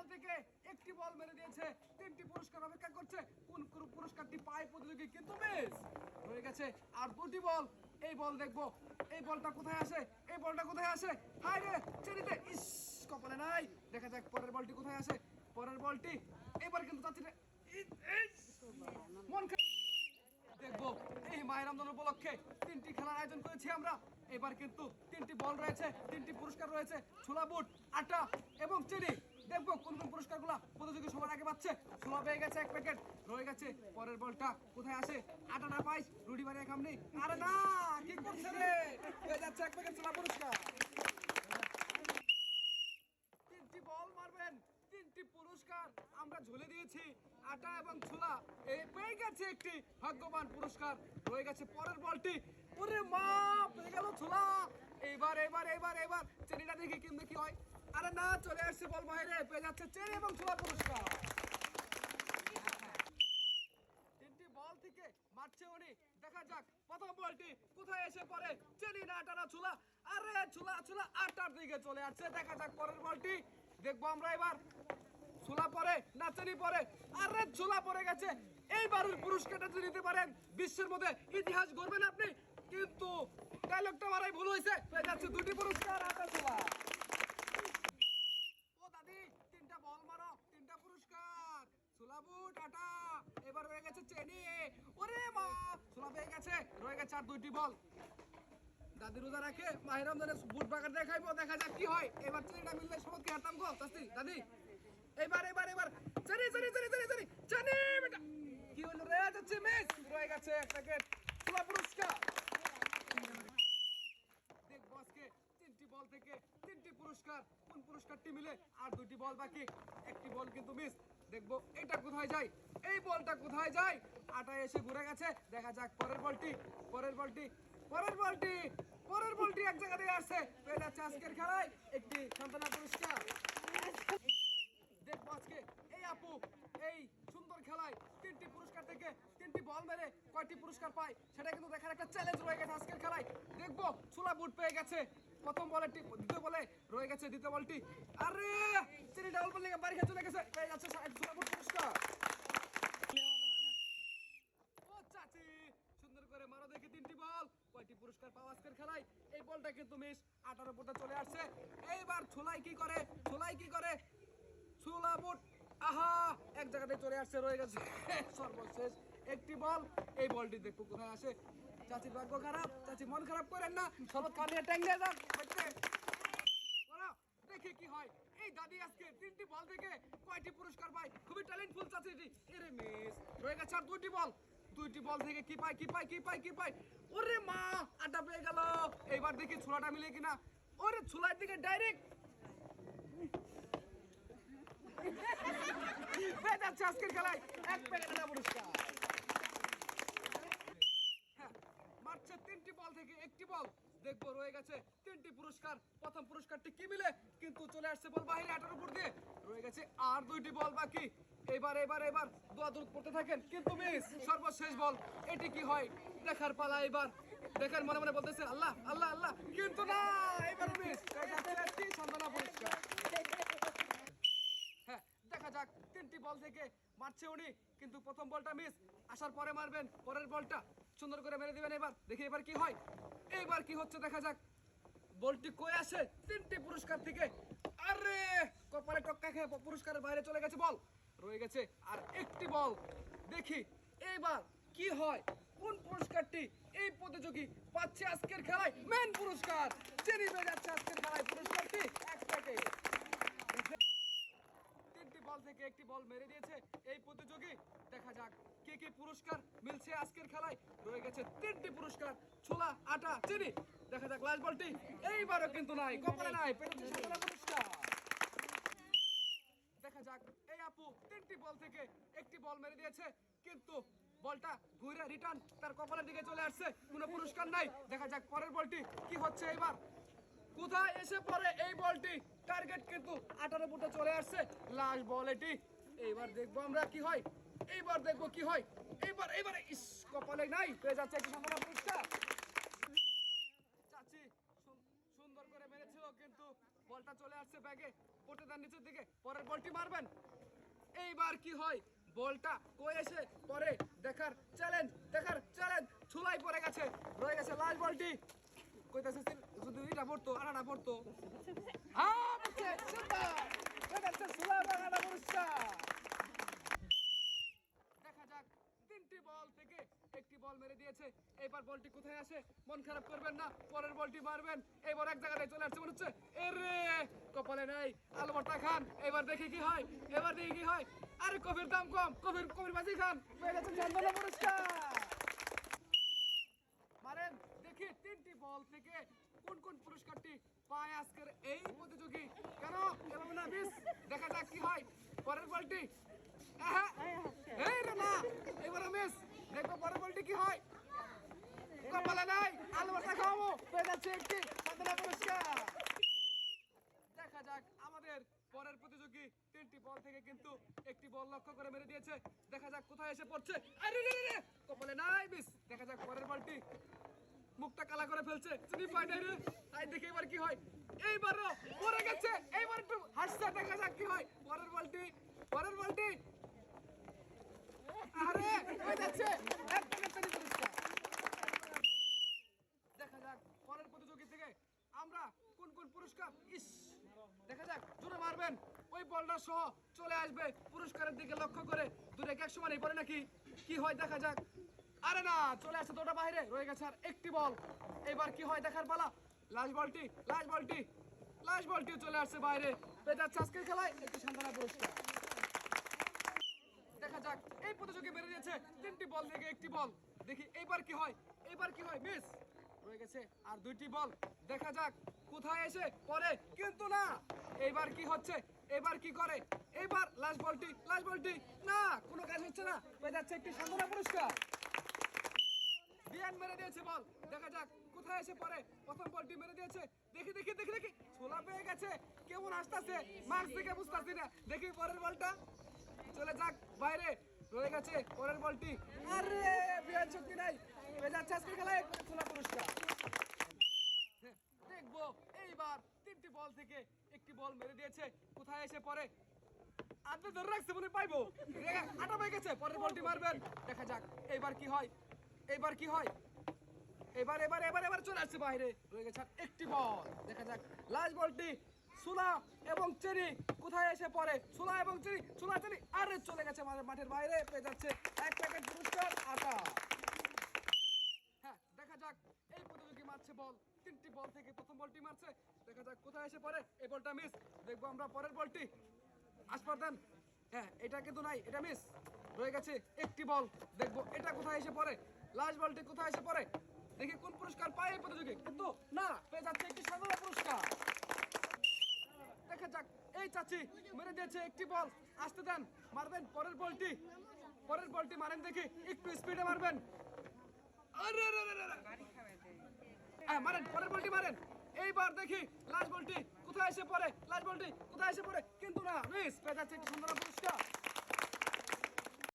বল থেকে একটি বল মেরে দিয়েছে, তিনটি পুরস্কার অপেক্ষা করছে। কোন পুরস্কারটি পায় প্রতিযোগী কিন্তু মিস? হয়ে গেছে আর দুটি বল। এই বল দেখব। এই বলটা কোথায় আসে? এই বলটা কোথায় আসে? হায় রে চেরিতে ইস, কপালে নাই। দেখা যাক পরের বলটি কোথায় আসে। পরের বলটি, এবার কিন্তু চাচ্ছি মন দেখব। এই মায়ের রমজান উপলক্ষে তিনটি খেলার আয়োজন করেছি আমরা। এবার কিন্তু তিনটি বল রয়েছে, তিনটি পুরস্কার রয়েছে। ছোলা বুট, আটা এবং চিনি। দেখব কোন কোন পুরস্কারগুলো প্রতিযোগী আগে পাচ্ছে পেয়ে গেছে এক প্যাকেট রয়ে গেছে পরের বলটা। কোথায় আসে আটা না পাইস, রুটি বানিয়ে খামনি আরে না, কি করছে রে? হয়ে যাচ্ছে এক প্যাকেট ছোলা পুরস্কার। তিনটি বল মারবেন, তিনটি পুরস্কার আমরা ঝুলে দিয়েছি। আটা এবং ছোলা এই পেয়ে গেছে একটি ভাগ্যবান পুরস্কার। রয়ে গেছে পরের বলটি। ওরে মা পেয়ে গেল ছোলা। এইবার এবার এবার এবার, চেনিটা দেখি কিন্তু কি হয়। আরে না, চলে আসছে বল বাইরে পেয়ে যাচ্ছে চেনি এবং ছোলা পুরস্কার তিনটি বল থেকে মারছে উনি দেখা যাক কোথায় এসে না, আটানা আরে দিকে চলে আসছে। দেখা যাক পরের বলটি দেখব আমরা এবার। পরে না পরে? আরে পরে গেছে। পুরস্কারটা যদি নিতে পারেন, বিশ্বের মধ্যে ইতিহাস গড়বেন আপনি। কিন্তু ডায়লগটা মারাই ভুল হয়েছে। পেয়ে যাচ্ছে দুটি পুরস্কার ছোলা ও দাদি তিনটা বল মারো তিনটা পুরস্কার ছোলা বুট আটা এবার রয়ে গেছে চেনি ওরে মা ছোলা পেয়ে গেছে রয়ে গেছে আর দুইটি বল। দাদি রোজা রাখে মাহির বুট বাগার দিয়ে খাইবো, দেখা যাক কি হয়। এবার চেনিটা মিললে সবকে হারতাম গো তাস্তি দাদি? এবার এবার এবার। চেনি চেনি চেনি চেনি চেনি চেনি, বেটা। কি হলো রে যাচ্ছে মিস? রয়ে গেছে এক প্যাকেট ছোলা পুরস্কার। দেখব আজকে তিনটি বল থেকে তিনটি পুরস্কার। কোন পুরস্কারটি মিলে আর দুটি বল বাকি? একটি বল কিন্তু মিস। দেখব এটা কোথায় যায়? এই বলটা কোথায় যায়? আটা এসে ঘুরে গেছে। দেখা যাক পরের বলটি পরের বলটি পরের বলটি পরের বলটি এক জায়গা দিয়ে আসছে পেয়ে যাচ্ছে আজকের খেলায় একটি সান্ত্বনা পুরস্কার। দেখব আজকে এই আপু এই সুন্দর খেলায় তিনটি পুরস্কার থেকে তিনটি বল মেরে কয়টি পুরস্কার পায়, সেটা কিন্তু দেখার একটা চ্যালেঞ্জ রয়ে গেছে আজকের খেলায়। দেখব ছোলা বুট পেয়ে গেছে। প্রথম বলের টি- দ্বিতীয় বলে রয়ে গেছে দ্বিতীয় বলটি। আরে চিনি ডাবল বল বাড়ি খেয়ে চলে গেছে। পেয়ে যাচ্ছে সা- ছোলা বুট পুরস্কার। চাচি, সুন্দর করে মারো দেখি তিনটি বল। কয়টি পুরস্কার পাও আজকের খেলায়? এই বলটা কিন্তু মিস আঠারো ফুটে চলে আসছে। এইবার ছোলাই কি করে? ছোলাই কি করে? ছোলা বুট। আহা, এক জায়গাতে চলে আসছে, রয়ে গেছে। সর্বশেষ একটি বল। এই বলটি দেখব কোথায় আসে। চাচির ভাগ্য খারাপ, চাচি মন খারাপ করেন না। সরব কানিয়ে ট্যাঙ্গে যান দেখে কি হয়? এই দাদি আজকে তিনটি বল থেকে কয়টি পুরস্কার পায়? খুবই ট্যালেন্টফুল চাচিটি এরে মিস রয়ে গেছে আর দুইটি বল। দুইটি বল থেকে কি পায় কি পায় কি পায় কি পায়? ওরে মা, আটা পেয়ে গেল। এইবার দেখি ছোলাটা মিলে কিনা। ওরে ছোলার দিকে ডাইরেক্ট আজকের খেলায়। এক প্যাকেট পুরস্কার হ্যাঁ, মারছে তিনটি বল থেকে একটি বল। দেখব রয়ে গেছে তিনটি পুরস্কার। প্রথম পুরস্কারটি কি মিলে? কিন্তু চলে আসছে বল বাহিরে আটার উপর দিয়ে। রয়ে গেছে আর দুইটি বল বাকি। এবার এবার এবার দোয়া দূর করতে থাকেন। কিন্তু মিস, সর্বশেষ বল, এটি কি হয়? দেখার পালা এবার। দেখার মনে মনে বলতেছে, আল্লাহ আল্লাহ আল্লাহ। কিন্তু না, এবার মিস সন্ধানা পুরস্কার। হ্যাঁ দেখা যাক, তিনটি বল থেকে মারছে উনি। কিন্তু প্রথম বলটা মিস, আসার পরে মারবেন, পরের বলটা সুন্দর করে মেরে দিবেন এবার। দেখি এবার কি হয়। এইবার কি হচ্ছে দেখা যাক। বলটি কই আসে তিনটি পুরস্কার থেকে। আরে, কপালে টক্কা খেয়ে পুরস্কারের বাইরে চলে গেছে, বল। রয়ে গেছে আর একটি বল। দেখি এইবার কি হয়? কোন পুরস্কারটি এই প্রতিযোগী পাচ্ছে আজকের খেলায়? মেন পুরস্কার। চেনি পেয়ে যাচ্ছে আজকের খেলায় পুরস্কারটি। এক প্যাকেট বল থেকে একটি বল মেরে দিয়েছে। এই প্রতিযোগী, দেখা যাক কি কি পুরস্কার মিলছে আজকের খেলায়। রয়ে গেছে তিনটি পুরস্কার, ছোলা, আটা, চিনি। দেখা যাক লাস্ট বলটি। এইবারও কিন্তু নাই, কপালে নাই সাতটা পুরস্কার। দেখা যাক এই আপু তিনটি বল থেকে একটি বল মেরে দিয়েছে, কিন্তু বলটা ঘুরে রিটার্ন তার কপালের দিকে চলে আসছে, কোনো পুরস্কার নাই। দেখা যাক পরের বলটি কি হচ্ছে এবার কোথায় এসে পড়ে এই বলটি? টার্গেট কিন্তু আঠারো ফুটে চলে আসছে। লাস্ট বল এটি। এইবার দেখব আমরা কি হয়। এইবার দেখব কি হয়। এইবার এইবার, ইস, কপালে নাই। পেয়ে যাচ্ছে একটি সম্ভাবনা পুরস্কার। চাচি সুন্দর করে মেরেছিল কিন্তু বলটা চলে আসছে ব্যাগে। পড়তে দেন নিচের দিকে। পরের বলটি মারবেন। এইবার কি হয়? বলটা কই এসে পরে দেখার চ্যালেঞ্জ দেখার চ্যালেঞ্জ ছুলাই পড়ে গেছে। রয়ে গেছে লাল বলটি। কইতাছে যদি এটা পড়তো আনাটা পড়তো। হ্যাঁ দেখা যাক, তিনটি বল থেকে একটি বল মেরে দিয়েছে। এবার বলটি কোথায় আসে? মন খারাপ করবেন না, পরের বলটি মারবেন। এবার এক জায়গায় চলে আসছে, মনে হচ্ছে, এরে, কপালে নাই। আলবরটা খান, এবার দেখি কি হয়, এবার দেখি কি হয়। আরে, কফির দাম কম, কফির কফির বাজি খান। পেয়ে গেছেন পুরস্কার মারেন দেখি তিনটি বল থেকে কোন কোন পুরস্কারটি পায় আজকের এই প্রতিযোগী। কেন? এভাবে না মিস? দেখা যাক কি হয়। পরের বলটি। এই রে না এবারে মিস দেখব পরের বলটি কি হয়। কপালে নাই আলু ভর্তা খাওয়াবো। পেয়ে যাচ্ছে একটি। সাধনা পুরস্কার। দেখা যাক আমাদের পরের প্রতিযোগী তিনটি বল থেকে কিন্তু একটি বল লক্ষ্য করে মেরে দিয়েছে। দেখা যাক কোথায় এসে পড়ছে। আরে রে রে রে কপালে নাই মিস। দেখা যাক পরের বলটি। মুখটা কালা করে ফেলছে। চিনি পাই রে? তাই দেখে এবার কি হয়। এইবারও পড়ে গেছে। এইবার একটু হাসছে, দেখা যাক কি হয়। পরের বলটি পরের বলটি আরে, হয়ে যাচ্ছে। দেখা যাক পরের প্রতিযোগী থেকে আমরা কোন কোন পুরস্কার। ইস, দেখা যাক মারবেন। ওই বলটা সহ চলে আসবে পুরস্কারের দিকে লক্ষ্য করে। দূরে এক সময় নেই পরে নাকি? কি হয় দেখা যাক। আরে না, চলে আসছে দুটো বাইরে, রয়ে গেছে আর একটি বল। এবার কি হয় দেখার পালা? লাস্ট বলটি লাস্ট বলটি লাস্ট বলটিও চলে আসছে বাইরে। পেয়ে যাচ্ছে খেলায় একটি সান্ত্বনা পুরস্কার। দেখা যাক, এই প্রতিযোগী মেরে দিয়েছে তিনটি বল থেকে একটি বল। দেখি, এইবার কি হয়? এইবার কি হয়? মিস, রয়ে গেছে আর দুইটি বল। দেখা যাক, কোথায় এসে পরে কিন্তু না। এইবার কি হচ্ছে? এবার কি করে? এইবার লাস্ট বলটি লাস্ট বলটি, না, কোনো কাজ হচ্ছে না। পেয়ে যাচ্ছে একটি সান্ত্বনা পুরস্কার। বিয়ান মেরে দিয়েছে বল। দেখা যাক কোথায় এসে পড়ে। প্রথম বলটি মেরে দিয়েছে। দেখি দেখি দেখি দেখি। ছোলা পেয়ে গেছে। কেমন আসতেছে মার্কস দেখে বুঝতেছি না। দেখি পরের বলটা। চলে যাক বাইরে। রয়ে গেছে পরের বলটি। আরে বিয়ান শক্তি নাই। যাচ্ছে আজকে খেলায় ছোলা পুরস্কার। হ্যাঁ, দেখব এইবার তিনটি বল থেকে একটি বল মেরে দিয়েছে। কোথায় এসে পড়ে? আপনি ধরে রাখছে মনে পাইবো। আটা পেয়ে গেছে। পরের বলটি মারবেন। দেখা যাক এইবার কি হয়। এইবার কি হয়? এবার এবার এবার এবার চলে আসছে বাইরে। রয়ে গেছে একটি বল। দেখা যাক, লাস্ট বলটি সুলা এবং চেরি কোথায় এসে পড়ে? সুলা এবং চেরি সুলা চেরি আরে চলে গেছে মাঠের বাইরে। পেয়ে যাচ্ছে এক প্যাকেট পুরস্কার আটা। হ্যাঁ দেখা যাক, এই প্রতিযোগী মারছে বল। তিনটি বল থেকে প্রথম বলটি মারছে। দেখা যাক কোথায় এসে পড়ে। এই বলটা মিস দেখব আমরা পরের বলটি। আসপার দেন হ্যাঁ এটা কিন্তু নাই, এটা মিস রয়ে গেছে একটি বল। দেখব এটা কোথায় এসে পড়ে। লাস্ট বলটি কোথায় এসে পড়ে? দেখি কোন পুরস্কার পায় এই প্রতিযোগী। কিন্তু না পেয়ে যাচ্ছে একটি সাধারণ পুরস্কার। দেখা যাক এই চাচি মেরে দিয়েছে একটি বল। আসতে দেন মারবেন পরের বলটি। পরের বলটি মারেন দেখি একটু স্পিডে মারবেন। হ্যাঁ, মারেন পরের বলটি মারেন। এইবার দেখি লাস্ট বলটি কোথায় এসে পড়ে? লাস্ট বলটি কোথায় এসে পড়ে? কিন্তু না মিস পেয়ে যাচ্ছে একটি সুন্দর পুরস্কার।